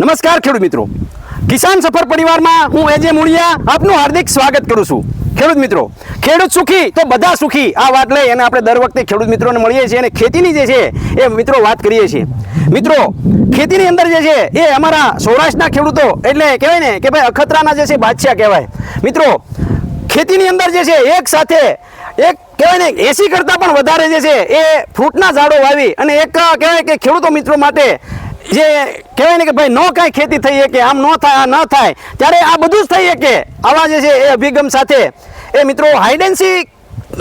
નમસ્કાર ખેડૂત મિત્રો. કિસાન સફર પરિવારમાં હું એજે મુળિયા આપનું હાર્દિક સ્વાગત કરું છું. ખેડૂત મિત્રો, ખેડૂત સુખી તો બધા સુખી. આ વાત લઈ અને આપણે દર વખતે ખેડૂત મિત્રોને મળીએ છીએ અને ખેતીની જે છે એ મિત્રો વાત કરીએ છીએ. મિત્રો, ખેતીની અંદર જે છે એ અમારા સૌરાષ્ટ્રના ખેડૂતો એટલે કહેવાય ને કે ભાઈ અખતરાના જે છે બાદશાહ કહેવાય. મિત્રો, ખેતીની અંદર જે છે એક સાથે એક કહેવાય ને એસી કરતાં પણ વધારે જે છે એ ફ્રૂટના ઝાડો વાવી અને એક કહેવાય કે ખેડૂતો મિત્રો માટે જે કહેવાય ને કે ભાઈ ન કાંઈ ખેતી થઈ શકે, આમ ન થાય, આ ન થાય, ત્યારે આ બધું જ થઈ શકે. આવા જે છે એ અભિગમ સાથે. એ મિત્રો હાઈડેન્સી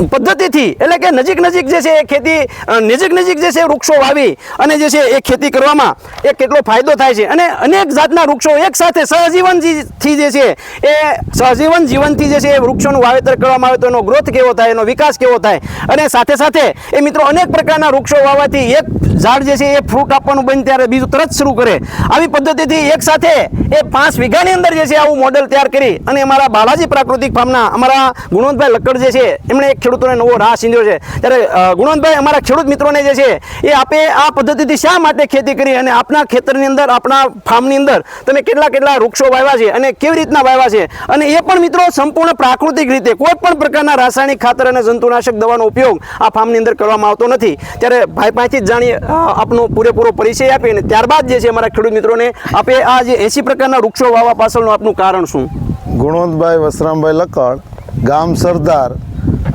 પદ્ધતિથી, એટલે કે નજીક નજીક જે છે એ ખેતી નજીક નજીક જે છે વૃક્ષો વાવી અને જે છે એ ખેતી કરવામાં એ કેટલો ફાયદો થાય છે. અને અનેક જાતના વૃક્ષો એક સાથે સહજીવન જી- છે એ સહજીવન જીવનથી જે છે એ વૃક્ષોનું વાવેતર કરવામાં આવે તો એનો ગ્રોથ કેવો થાય, એનો વિકાસ કેવો થાય? અને સાથે સાથે એ મિત્રો અનેક પ્રકારના વૃક્ષો વાવવાથી એક ઝાડ જે છે એ ફ્રૂટ આપવાનું બંધ ત્યારે બીજું તરત શરૂ કરે. આવી પદ્ધતિથી એક સાથે એ પાંચ વીઘાની અંદર જે છે આવું મોડેલ તૈયાર કરી અને અમારા બાલાજી પ્રાકૃતિક ફાર્મના અમારા ગુણવંતભાઈ લક્કડ જે છે, એમણે એક ખેડૂતોને નવો રાહ સીંધ્યો છે. ત્યારે ગુણવંતભાઈ, અમારા ખેડૂત મિત્રોને જે છે, એ આપે આ પદ્ધતિથી શા માટે ખેતી કરી અને આપના ખેતરની અંદર આપણા ફાર્મની અંદર તમે કેટલા કેટલા વૃક્ષો વાવ્યા છે અને કેવી રીતના વાવ્યા છે? અને એ પણ મિત્રો સંપૂર્ણ પ્રાકૃતિક રીતે, કોઈ પણ પ્રકારના રાસાયણિક ખાતર અને જંતુનાશક દવાનો ઉપયોગ આ ફાર્મની અંદર કરવામાં આવતો નથી. ત્યારે ભાઈ પાસેથી જ જાણીએ આપનો પૂરેપૂરો પરિચય આપી અને ત્યારબાદ જે છે અમારા ખેડૂત મિત્રોને આપે આ જે એસી પ્રકારના વૃક્ષો વાવવા પાછળનું આપનું કારણ શું? ગુણવંતભાઈ વસરામભાઈ લકડ ગામ સરદાર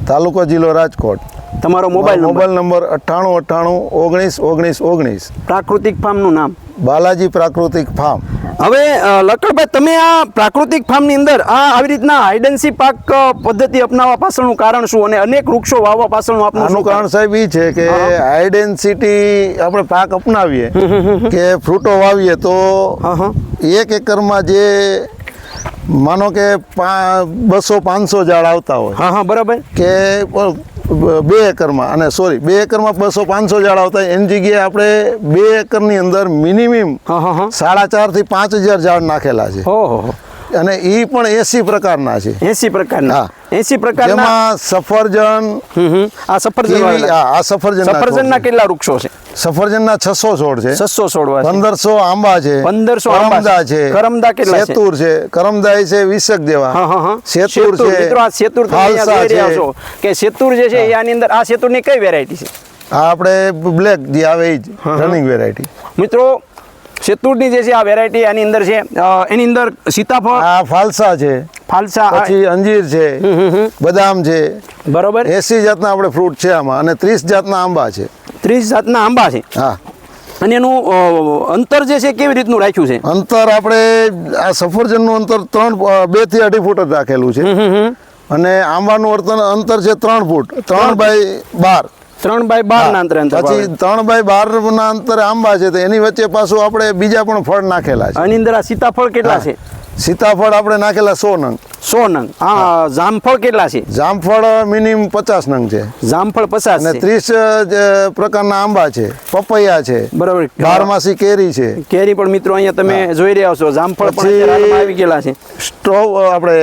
તાલુકો જિલ્લો રાજકોટ. તમારો મોબાઈલ મોબાઈલ નંબર અઠ્ઠાણું અઠ્ઠાણું ઓગણીસ ઓગણીસ ઓગણીસ. પ્રાકૃતિક ફાર્મનું નામ? બાલાજી પ્રાકૃતિક ફાર્મ. હવે લક્કડભાઈ તમે આ પ્રાકૃતિક ફાર્મની અંદર આ આવી રીતના હાઇડન્સી પાક પદ્ધતિ અપનાવવા પાછળનું કારણ શું અને અનેક વૃક્ષો વાવવા પાછળનું આપનું કારણ? સાહેબ એ છે કે હાઇડેન્સિટી આપણે પાક અપનાવીએ. કે ફ્રૂટો વાવીએ તો હા હા. એક એકરમાં જે માનો કે બસો પાંચસો ઝાડ આવતા હોય. હા હા બરાબર. કે બ- એકરમાં અને સોરી બે એકરમાં બસો પાંચસો ઝાડ આવતા એની જગ્યાએ આપણે બે એકરની અંદર મિનિમમ સાડા ચારથી પાંચ હજાર ઝાડ નાખેલા છે. અને એ પણ એસી પ્રકારના છે. એસી પ્રકારના. એસી પ્રકારના સફરજન. આ સફરજન આ સફરજન સફરજનના કેટલા વૃક્ષો છે? સફરજનના છસો છોડ છે. છસો છોડવા પંદરસો આંબા છે. પંદરસો આંબા કરમદા છે. કરમદા કેટલા સેતુર છે. કરમદા છે વીસક જેવા સેતુર છે મિત્રો આ સેતુર તમે છે. કે સેતુર જે છે આની અંદર આ સેતુરની કઈ વેરાયટી છે? આ આપણે બ્લેક જે આવે એ જ રનિંગ વેરાયટી મિત્રો સેતુરની જે છે આ વેરાયટી આની અંદર છે એની અંદર સીતાફળ આ ફાલસા છે. ફાલસા પછી અંજીર છે. બદામ છે. બરોબર. એસી જાતના આપણે ફ્રૂટ છે આમાં અને ત્રીસ જાતના આંબા છે. ત્રીસ જાતના આંબા છે. હા. અને એનું અંતર જે છે કેવી રીતનું રાખ્યું છે? અંતર આપણે આ સફરજનનું અંતર ત્રણ બેથી અઢી ફૂટ જ રાખેલું છે. અને આંબાનું વર્તન અંતર છે ત્રણ ફૂટ. ત્રણ બાય બાર. ત્રણ બાય બાર ના અંતરે અંતર પછી ત્રણ બાય બાર ના અંતરે આંબા છે તો એની વચ્ચે પાછું આપણે બીજા પણ ફળ નાખેલા છે. આની અંદર આ સીતાફળ કેટલા છે? સીતાફળ આપણે નાખેલા સો નંગ. સો નંગ. હા. જામફળ કેટલા છે? જામફળ મિનિમમ પચાસ નંગ છે. જામફળ પચાસ અને ત્રીસ પ્રકારના આંબા છે પપૈયા છે બરાબર. બારમાસી કેરી છે. કેરી પણ મિત્રો અહીંયા તમે જોઈ રહ્યા છો. જામફળ પણ આવી ગયેલા છે. સ્ટ્રો આપણે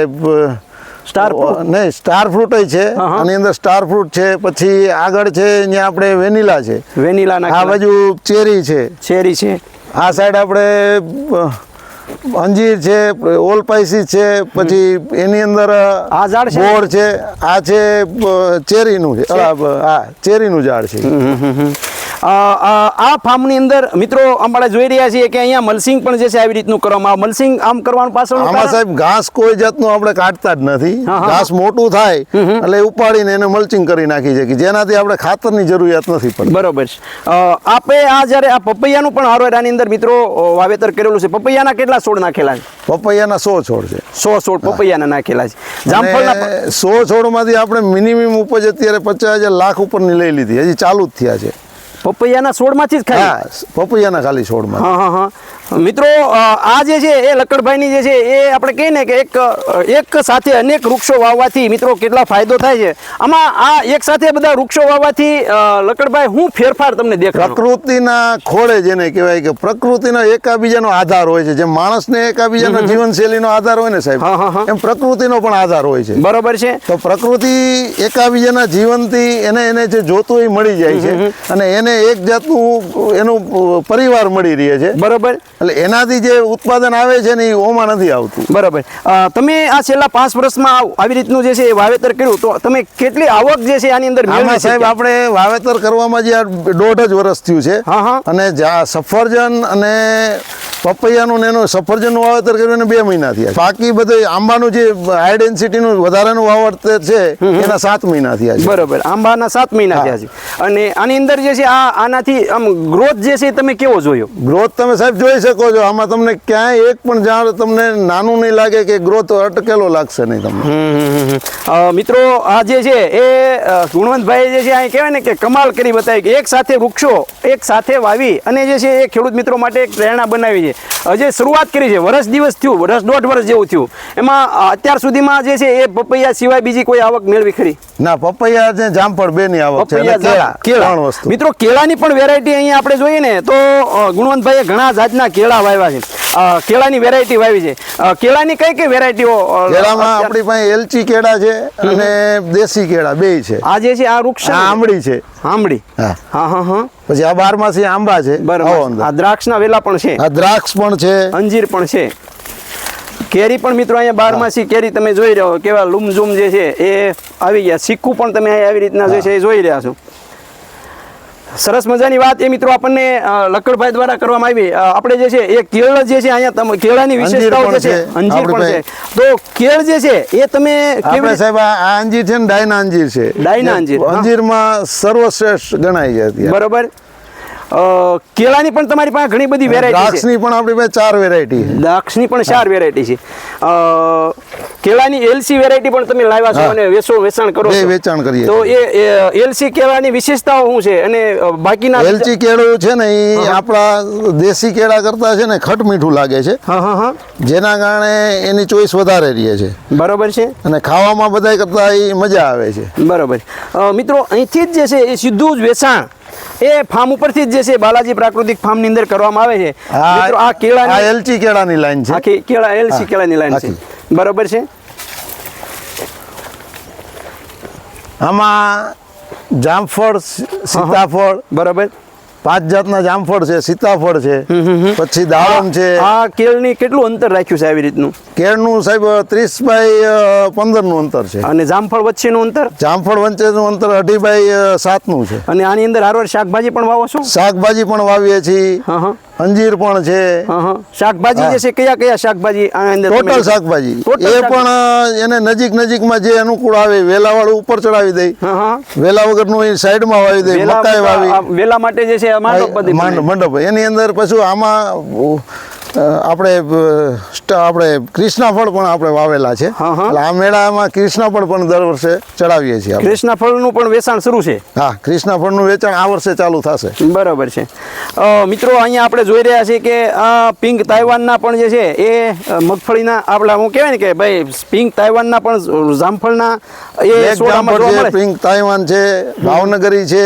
સ્ટાર ફ્રૂટ. નહીં સ્ટાર ફ્રૂટ છે. આની અંદર સ્ટાર ફ્રૂટ છે પછી આગળ છે અહીંયા આપણે વેનીલા છે. વેનીલા આ બાજુ ચેરી છે. ચેરી છે. આ સાઈડ આપણે અંજીર છે ઓલપાઈસી છે પછી એની અંદર આ ઝાડ છે? બોર છે આ છે ચેરીનું છે હા ચેરીનું ઝાડ છે. આ ફાર્મની અંદર મિત્રો આપણે જોઈ રહ્યા છીએ કે અહીંયા મલસિંગ પણ જે છે આવી રીતનું કરવામાં આવે. મલસિંગ આમ કરવાનું પાછળ આમાં સાહેબ ઘાસ કોઈ જાતનું આપણે કાઢતા જ નથી. ઘાસ મોટું થાય એટલે ઉપાડીને એને મલ્ચિંગ કરી નાખી છે કે જેનાથી આપણે ખાતરની જરૂરિયાત નથી પડતી. બરોબર છે. આપે આ જ્યારે આ પપૈયાનું પણ હારો અંદર મિત્રો વાવેતર કરેલું છે. પપૈયાના કેટલા છોડ નાખેલા છે? પપૈયાના સો છોડ છે. સો છોડ પપૈયાના નાખેલા છે. જામફળના સો છોડમાંથી આપણે મિનિમમ ઉપજ અત્યારે પચાસ હજાર લાખ ઉપરની લઈ લીધી. હજી ચાલુ જ થયા છે. પપૈયાના છોડમાંથી જ ખાય. પપૈયાના ખાલી છોડમાં. હા હા હા. મિત્રો આ જે છે એ લક્કડભાઈની જે છે એ આપણે કહીએ ને કે એક એક સાથે અનેક વૃક્ષો વાવવાથી મિત્રો કેટલા ફાયદો થાય છે. આમાં આ એક સાથે બધા વૃક્ષો વાવવાથી લક્કડભાઈ હું ફેરફાર તમને દેખ પ્રકૃતિના ખોળે જેને કહેવાય કે પ્રકૃતિનો એકાબીજાનો આધાર હોય છે. જેમ માણસને એકાબીજાના જીવનશૈલીનો આધાર હોય ને સાહેબ. એમ પ્રકૃતિનો પણ આધાર હોય છે. બરાબર છે. તો પ્રકૃતિ એકાબીજાના જીવનથી એને એને જે જોતું એ મળી જાય છે. અને એને એક જાતનું એનું પરિવાર મળી રહે છે. બરોબર. એટલે એનાથી જે ઉત્પાદન આવે છે ને એ ઓમાં નથી આવતું. બરાબર. તમે આ છેલ્લા પાંચ વર્ષમાં આવ- રીતનું જે છે એ વાવેતર કર્યું તો તમે કેટલી આવક જે છે આની અંદર આમાં સાહેબ આપણે વાવેતર કરવામાં જે દોઢ જ વર્ષ થયું છે. હા, હા. અને જ્યાં સફરજન અને પપૈયાનું ને એનું સફરજનનું વાવેતર કર્યું એને બે મહિના થયા બાકી બધું આંબાનું જે હાઈ ડેન્સિટીનું વધારાનું વાવેતર છે એના સાત મહિના થયા છે. બરોબર આંબાના સાત મહિના થયા છે. અને આની અંદર જે છે આ આનાથી આમ ગ્રોથ જે છે તમે કેવો જોયો? ગ્રોથ તમે સાહેબ જોઈ શકો છો. આમાં તમને ક્યાંય એક પણ ઝાડ તમને નાનું નહીં લાગે કે ગ્રોથ અટકેલો લાગશે નહીં તમને. મિત્રો આ જે છે એ ગુણવંતભાઈ જે છે અહીં કહેવાય ને કે કમાલ કરી બતાવી કે એક સાથે વૃક્ષો એક સાથે વાવી અને જે છે એ ખેડૂત મિત્રો માટે એક પ્રેરણા બનાવી છે. હજે શરૂઆત કરી છે. વર્ષ દિવસ થયું. વર્ષ દોઢ વર્ષ જેવું થયું. એમાં અત્યાર સુધીમાં જે છે એ પપૈયા સિવાય બીજી કોઈ આવક મેળવી ખરી? ના પપૈયા છે જામફળ બે ની આવક છે. કેળા કેળા. વસ્તુ મિત્રો કેળાની પણ વેરાયટી અહીંયા આપણે જોઈએ ને તો ગુણવંતભાઈએ ઘણા જાતના કેળા વાવ્યા છે. કેળાની વેરાયટી વાવી છે. કેળાની કઈ કઈ વેરાયટીઓ કેળામાં આપણી પાસે એલચી કેળા છે અને દેશી કેળા બે છે. આ જે છે આ વૃક્ષ? આંબળી છે. આંબળી. હા. હા હા પછી આ બારમાસી આંબા છે. બરાબર. આ દ્રાક્ષના વેલા પણ છે. આ દ્રાક્ષ પણ છે. અંજીર પણ છે. કેરી પણ મિત્રો અહીંયા બારમાસી કેરી તમે જોઈ રહ્યો કેવા લૂમઝૂમ જે છે એ આવી ગયા. સિક્કું પણ તમે અહીંયા આવી રીતના જે છે એ જોઈ રહ્યા છો. સરસ મજાની વાત એ મિત્રો આપણને લક્કડભાઈ દ્વારા કરવામાં આવી. આપણે જે છે એ કેળ જે છે અહીંયા તમ- કેળાની વિશેષતાઓ જે છે. અંજીર પણ છે. તો કેળ જે છે એ તમે કેવી સાહેબ આ અંજીર છે ને ડાયના અંજીર છે. ડાયના અંજીર, અંજીરમાં સર્વશ્રેષ્ઠ ગણાય છે બરોબર. કેળાની પણ તમારી પાસે ઘણી બધી વેરાયટી છે. દ્રાક્ષની પણ આપણી પાસે ચાર વેરાયટી છે. દ્રાક્ષની પણ ચાર વેરાયટી છે. કેળાની એલસી વેરાયટી પણ તમે લાવ્યા છો અને વેચો વેચાણ કરો છો. વેચાણ કરીએ તો એ એલસી કેળાની વિશેષતાઓ શું છે? અને બાકીના એલચી કેળું છે ને એ આપણા દેશી કેળા કરતા છે ને ખટ મીઠું લાગે છે. હા હા હા. જેના કારણે એની ચોઈસ વધારે રહે છે. બરોબર છે. અને ખાવામાં બધા કરતા એ મજા આવે છે. બરોબર. મિત્રો અહીંથી જ જે છે એ સીધું જ વેચાણ એ ફાર્મ ઉપરથી જ જે છે બાલાજી પ્રાકૃતિક ફાર્મની અંદર કરવામાં આવે છે. મિત્રો આ આ કેળાની એલચી કેળાની લાઈન છે. આખી કેળા એલસી હા, કેળાની લાઈન છે. બરોબર છે? આમાં જામફળ સીતાફળ બરોબર. પાંચ જાતના જામફળ છે સીતાફળ છે પછી દાડમ છે. આ કેળની કેટલું અંતર રાખ્યું છે આવી રીતનું? કેળનું સાહેબ ત્રીસ બાય પંદરનું અંતર છે. અને જામફળ વચ્ચેનું અંતર? જામફળ વચ્ચેનું અંતર અઢી બાય સાતનું છે. અને આની અંદર હારવાર શાકભાજી પણ વાવો છો? શાકભાજી પણ વાવીએ છીએ. અંજીર પણ છે. શાકભાજી જે છે કયા કયા શાકભાજી ટોટલ શાકભાજી. એ પણ એને નજીક નજીકમાં જે અનુકૂળ આવે વેલા વાળું ઉપર ચડાવી દઈ વેલા વગર વગરનું એ સાઈડમાં વાવી દઈ મકાઈ વાવી. વેલા માટે જે છે માંડપ એની અંદર પછી આમાં આપણે આપણે કૃષ્ણફળ પણ આપણે વાવેલા છે. એટલે આ મેળામાં કૃષ્ણફળ પણ દર વર્ષે ચડાવીએ છીએ કૃષ્ણફળનું પણ વેચાણ શરૂ છે? હા કૃષ્ણફળનું વેચાણ આ વર્ષે ચાલુ થશે. બરાબર છે. મિત્રો અહીંયા આપણે જોઈ રહ્યા છીએ કે આ પિંક તાઇવાનના પણ જે છે એ મગફળીના આપણા હું કહેવાય ને કે ભાઈ પિંક તાઇવાનના પણ જામફળના એ છે પિંક તાઇવાન છે ભાવનગરી છે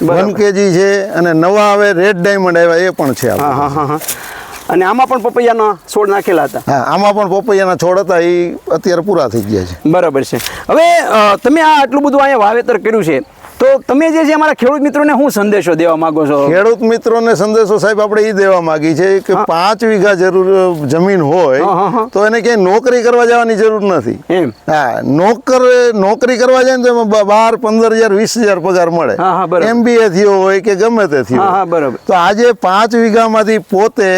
બરાબર. વન કેજી છે અને નવા હવે રેડ ડાયમંડ આવ્યા એ પણ છે હા હા હા. અને આમાં પણ પપૈયાના છોડ નાખેલા હતા. હા આમાં પણ પપૈયાના છોડ હતા એ અત્યારે પૂરા થઈ ગયા છે. બરાબર છે. હવે તમે આ આટલું બધું અહીંયા વાવેતર કર્યું છે તો તમે જે છે અમારા ખેડૂત મિત્રોને શું સંદેશો દેવા માંગો છો? ખેડૂત મિત્રોને સંદેશો સાહેબ આપણે એ દેવા માંગી છે કે પાંચ વીઘા જરૂર જમીન હોય. તો એને ક્યાંય નોકરી કરવા જવાની જરૂર નથી. હા નોકર નોકરી કરવા જાય ને તો બાર પંદર હજાર વીસ હજાર પગાર મળે. એમબીએ થયો હોય કે ગમે તે થયો. બરાબર. તો આજે પાંચ વીઘામાંથી પોતે.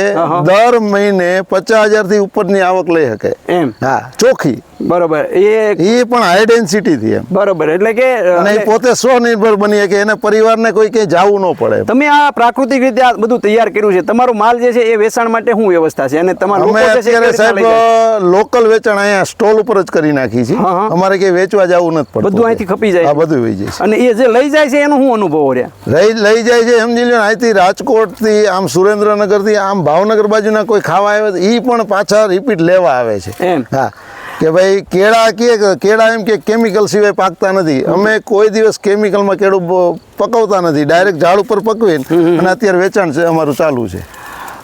દર મહિને પચાસ હજારથી ઉપરની આવક લઈ શકે. એમ. હા ચોખ્ખી. બરાબર. એ એ પણ હાઈ ડેન્સિટી થી એમ. બરાબર. એટલે કે અને પોતે સ્વનિર્ભર બની કે એને પરિવારને કોઈ ક્યાંય જવું ન પડે તમે આ પ્રાકૃતિક રીતે આ બધું તૈયાર કર્યું છે. તમારો માલ જે છે એ વેચાણ માટે શું વ્યવસ્થા છે? અને તમારા અમે અત્યારે? સાહેબ લોકલ વેચાણ અહીંયા સ્ટોલ ઉપર જ કરી નાખી છે. અમારે કે વેચવા જવું નથી પડતું. બધું અહીંથી ખપી જાય? આ બધું વહી જાય અને એ જે લઈ જાય છે એનો શું અનુભવ રહ્યા? લઈ લઈ જાય છે સમજી લો અહીંથી રાજકોટથી આમ સુરેન્દ્રનગરથી આમ ભાવનગર બાજુના કોઈ ખાવા આવે એ પણ પાછા રિપીટ લેવા આવે છે. એમ. હા. કે ભાઈ કેળા કે કેળા એમ કે કેમિકલ સિવાય પાકતા નથી. અમે કોઈ દિવસ કેમિકલમાં કેળું પકવતા નથી. ડાયરેક્ટ ઝાડ ઉપર પકવીને અને અત્યારે વેચાણ છે અમારું ચાલુ છે.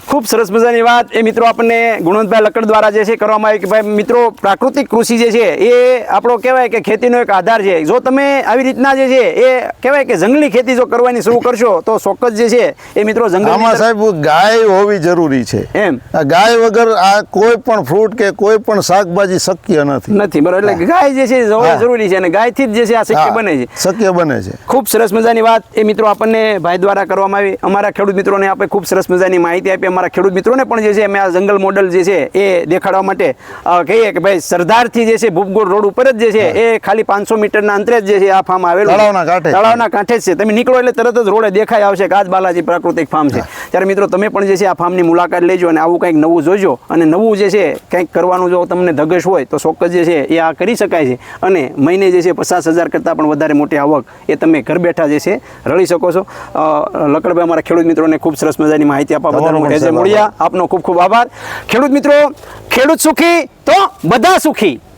ખૂબ સરસ મજાની વાત. એ મિત્રો આપણને ગુણવંતભાઈ લકડ દ્વારા જે છે કરવામાં આવી કે ભાઈ મિત્રો પ્રાકૃતિક કૃષિ જે છે એ આપણો કહેવાય કે ખેતીનો એક આધાર છે. જો તમે આવી રીતના જે છે એ કહેવાય કે જંગલી ખેતી જો કરવાની શરૂ કરશો તો ચોક્કસ જે છે એ મિત્રો જંગલમાં સાહેબ ગાય હોવી જરૂરી છે. એમ. આ ગાય વગર આ કોઈ પણ ફ્રૂટ કે કોઈ પણ શાકભાજી શક્ય નથી. નથી બરોબર. એટલે ગાય જે છે. જરૂરી છે અને ગાયથી જ જે છે આ શક્ય બને છે. શક્ય બને છે. ખૂબ સરસ મજાની વાત. એ મિત્રો આપણને ભાઈ દ્વારા કરવામાં આવી. અમારા ખેડૂત મિત્રોને આપણે ખૂબ સરસ મજાની માહિતી આપી. અમારા ખેડૂત મિત્રોને પણ જે છે અમે આ જંગલ મોડલ જે છે એ દેખાડવા માટે કહીએ કે ભાઈ સરદારથી જે છે ભૂપગોળ રોડ ઉપર જ જે છે એ ખાલી પાંચસો મીટરના અંતરે જ જે છે આ ફાર્મ આવેલું તળાવના કાંઠે જ. તળાવના કાંઠે જ છે. તમે નીકળો એટલે તરત જ રોડે દેખાઈ આવશે કે આ બાલાજી પ્રાકૃતિક ફાર્મ છે. ત્યારે મિત્રો તમે પણ જે છે આ ફાર્મની મુલાકાત લેજો અને આવું કંઈક નવું જોજો અને નવું જે છે કંઈક કરવાનું જો તમને ધગશ હોય તો ચોક્કસ જે છે એ આ કરી શકાય છે. અને મહિને જે છે પચાસ હજાર કરતાં પણ વધારે મોટી આવક એ તમે ઘર બેઠા જે છે રળી શકો છો. લકડભાઈ અમારા ખેડૂત મિત્રોને ખૂબ સરસ મજાની માહિતી આપવા બદલ મળ્યા આપનો ખૂબ ખૂબ આભાર. ખેડૂત મિત્રો ખેડૂત સુખી તો બધા સુખી.